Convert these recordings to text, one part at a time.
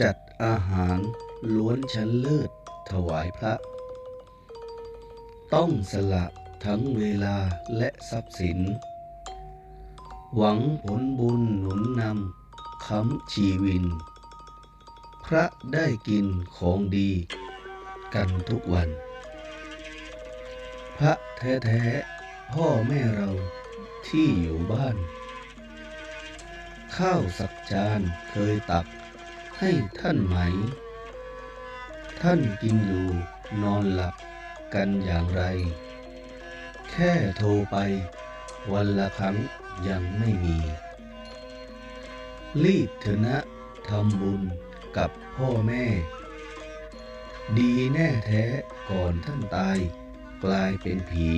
จัดอาหารล้วนชั้นเลิศถวายพระ ต้องสละทั้งเวลาและทรัพย์สิน หวังผลบุญหนุนนำค้ำชีวิน พระได้กินของดีกันทุกวัน พระแท้ๆพ่อแม่เราที่อยู่บ้าน ข้าวสักจานเคยตัก ให้ท่านไหม ท่านกินอยู่นอนหลับกันอย่างไร แค่โทรไป วันละครั้งยังไม่มี รีบเถอะนะทำบุญกับพ่อแม่ ดีแน่แท้ก่อนท่านตาย กลายเป็นผี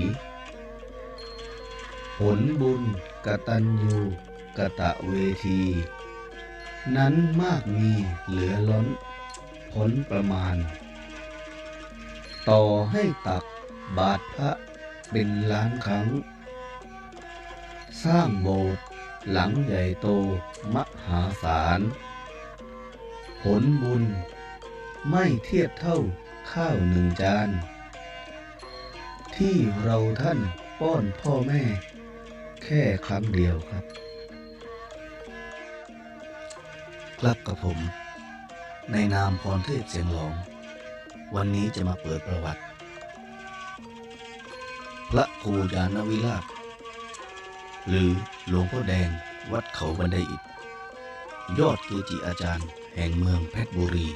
ผลบุญกตัญญูกะตะเวที นั้นมากมีเหลือล้นพ้นประมาณ ต่อให้ตักบาทพระเป็นล้านครั้ง สร้างโบสถ์หลังใหญ่โตมหาศาล ผลบุญไม่เทียบเท่าข้าวหนึ่งจาน ที่เราท่านป้อนพ่อแม่ แค่ครั้งเดียวครับ ครับกับผม ในนามพรเทพเสียงหลง วันนี้จะมาเปิดประวัติ พระครูยานวิราชหรือหลวงพ่อแดงวัดเขาบันไดอิฐยอดเกจิอาจารย์แห่งเมืองเพชรบุรี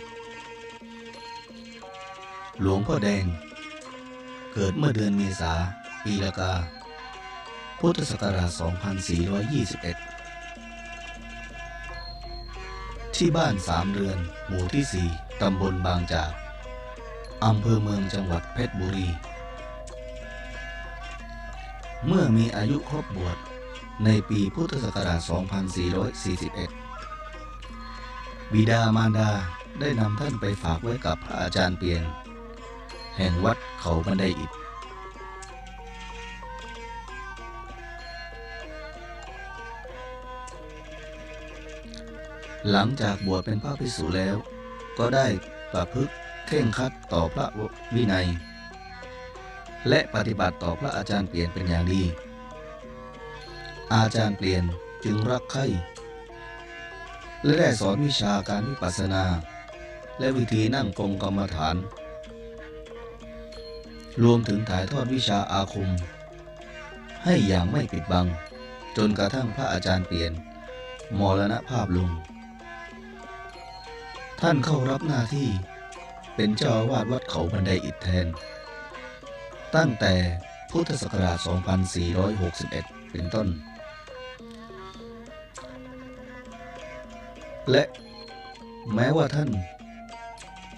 หลวงพ่อแดง เกิดเมื่อเดือนเมษาปีละกา พุทธศักราช 2421 ที่บ้านสามเรือน หมู่ที่ 4 ตำบลบางจากอำเภอเมืองจังหวัดเพชรบุรี เมื่อมีอายุครบบวชในปีพุทธศักราช 2441 บิดามารดาได้นำท่านไปฝากไว้กับพระอาจารย์เปียงแห่งวัดเขาบันไดอิฐ หลังจากบวชเป็นพระภิกษุแล้ว ก็ได้ประพฤติเคร่งคัดต่อพระวินัย และปฏิบัติต่อพระอาจารย์เปลี่ยนเป็นอย่างดี อาจารย์เปลี่ยนจึงรักใคร่และได้สอนวิชาการวิปัสสนา และวิธีนั่งปรงกรรมฐาน รวมถึงถ่ายทอดวิชาอาคม ให้อย่างไม่ปิดบัง จนกระทั่งพระอาจารย์เปลี่ยน มรณภาพลง ท่านเข้ารับหน้าที่เป็นเจ้าอาวาสวัดเขาบันไดอิฐแทน ตั้งแต่พุทธศักราช 2461 เป็นต้น และแม้ว่าท่าน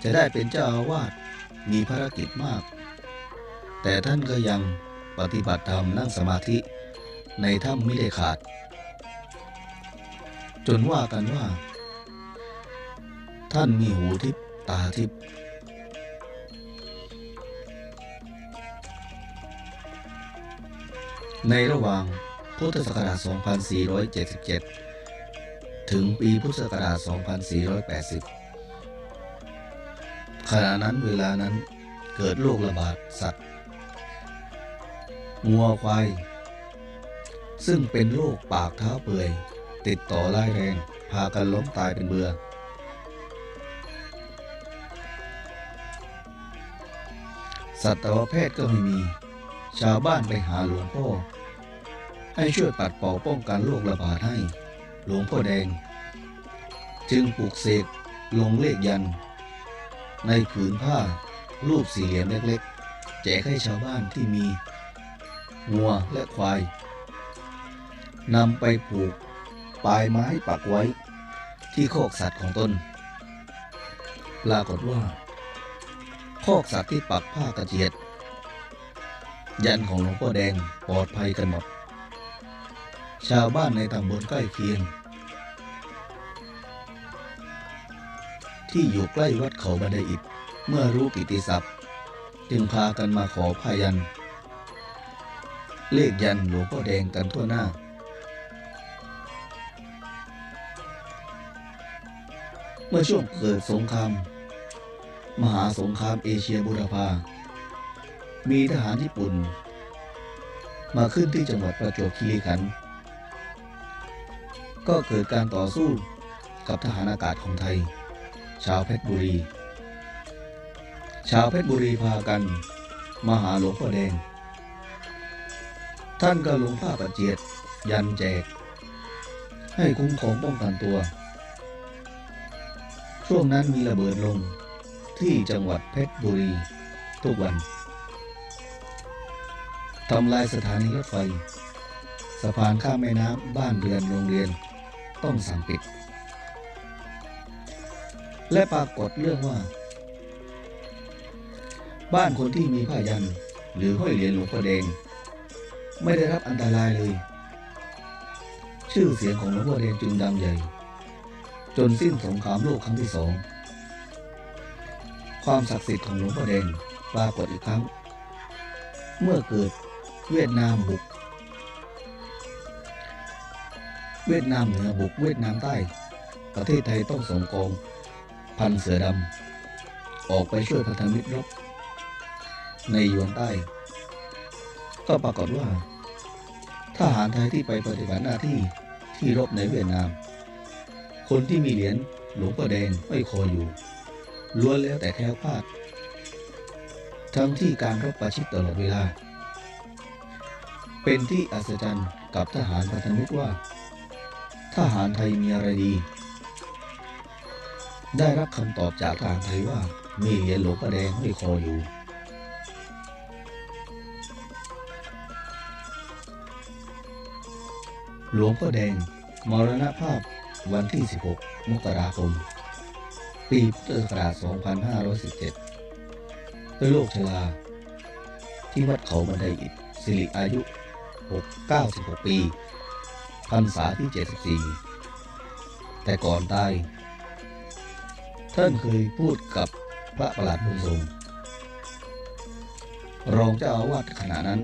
จะได้เป็นเจ้าอาวาสมีภารกิจมาก แต่ท่านก็ยังปฏิบัติธรรมนั่งสมาธิในถ้ำไม่ได้ขาด จนว่ากันว่า ท่านมีหูทิพตาทิพในระหว่างพุทธศักราช 2477 ถึงปีพุทธศักราช 2480 ขณะนั้นเวลานั้นเกิดโรคระบาดสัตว์งัวควาย ซึ่งเป็นโรคปากเท้าเปื่อย ติดต่อร้ายแรง พากันล้มตายเป็นเบือ สัตวแพทย์ก็ไม่มี ชาวบ้านไปหาหลวงพ่อ ให้ช่วยปัดเป่าป้องกันโรคระบาดให้ หลวงพ่อแดง จึงปลูกเสกลงเลขยัน ในผืนผ้ารูปสี่เหลี่ยมเล็กๆ แจกให้ชาวบ้านที่มีงัวและควายนำไปผูกปลายไม้ปักไว้ ที่โคกสัตว์ของตนปรากฏว่า คอกสัตว์ที่ปักผ้ากระเจียด ยันของหลวงพ่อแดงปลอดภัยกันหมด ชาวบ้านในตำบลใกล้เคียง ที่อยู่ใกล้วัดเขาบันไดอิฐเมื่อรู้กิตติศัพท์ จึงพากันมาขอพายัน เลขยันหลวงพ่อแดงกันทั่วหน้าเมื่อช่วงเกิดสงคราม มหาสงครามเอเชียบูรพา มีทหารญี่ปุ่น มาขึ้นที่จังหวัดประจวบคีรีขันธ์ก็เกิดการต่อสู้กับทหารอากาศของไทย ชาวเพชรบุรี ชาวเพชรบุรีพากันมาหาหลวงพ่อแดง ท่านก็ลงผ้าประเจียดยันแจก ให้คุ้มครองป้องกันตัว ช่วงนั้นมีระเบิดลง ที่จังหวัดเพชรบุรี ทุกวันทำลายสถานีรถไฟ สะพานข้ามแม่น้ำบ้านเรือนโรงเรียน ต้องสั่งปิด และปรากฏเรื่องว่า บ้านคนที่มีผ้ายัน หรือห้อยเหรียญหลวงพ่อแดง ไม่ได้รับอันตรายเลย ชื่อเสียงของหลวงพ่อแดงจึงดังใหญ่ จนสิ้นสงครามโลกครั้งที่สอง ความศักดิ์สิทธิ์ของหลวงพ่อแดงปรากฏอีกครั้ง เมื่อเกิดเวียดนามบุก เวียดนามเหนือบุกเวียดนามใต้ ประเทศไทยต้องส่งกองพันเสือดำออกไปช่วยพันธมิตรรบในยวนใต้ ก็ปรากฏว่าทหารไทยที่ไปปฏิบัติหน้าที่ที่รบในเวียดนาม คนที่มีเหรียญหลวงพ่อแดงห้อยคออยู่ ล้วนแล้วแต่แคล้วคลาดทั้งที่การรบประชิดตลอดเวลา เป็นที่อัศจรรย์กับทหารพันธมิตรว่า ทหารไทยมีอะไรดี ได้รับคำตอบจากทหารไทยว่า มีเหรียญหลวงพ่อแดงห้อยคออยู่ หลวงพ่อแดงมรณภาพวันที่ 16 มกราคม ปีพุทธศักราช 2517 ด้วยโรคชรา ที่วัดเขาบันไดอิฐสิริอายุ 696 ปีพรรษาที่ 74 แต่ก่อนตาย ท่านเคยพูดกับพระประหลัดบุญทรงรองเจ้าอาวาสขณะนั้น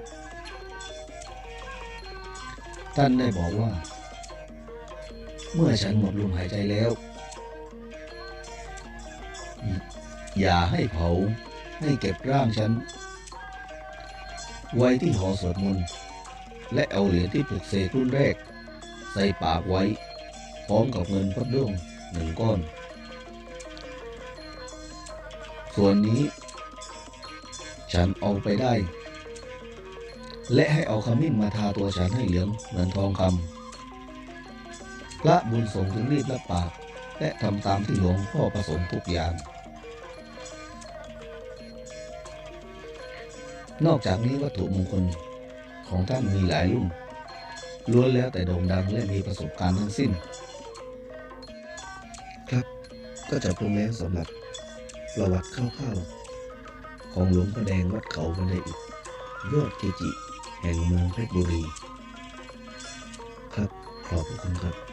ท่านได้บอกว่า เมื่อฉันหมดลมหายใจแล้ว อย่าให้เผา ให้เก็บร่างฉัน ไว้ที่หอสวดมนต์และเอาเหรียญที่ปลุกเสกรุ่นแรก ใส่ปากไว้ พร้อมกับเงินพัดด้วงหนึ่งก้อน ส่วนนี้ ฉันเอาไปได้ และให้เอาขมิ้นมาทาตัวฉันให้เหลืองเหมือนทองคำพระบุญสงฆ์จึงรีบรับปาก และทำตามที่หลวงพ่อประสงค์ทุกอย่าง นอกจากนี้วัตถุมงคลของท่านมีหลายรุ่นล้วนแล้วแต่โด่งดังและมีประสบการณ์ทั้งสิ้น ครับก็จบลงแล้วสำหรับประวัติคร่าวๆของหลวงพ่อแดงวัดเขาบันไดอิฐยอดเกจิ แห่งเมืองเพชรบุรี ครับขอบพระคุณครับ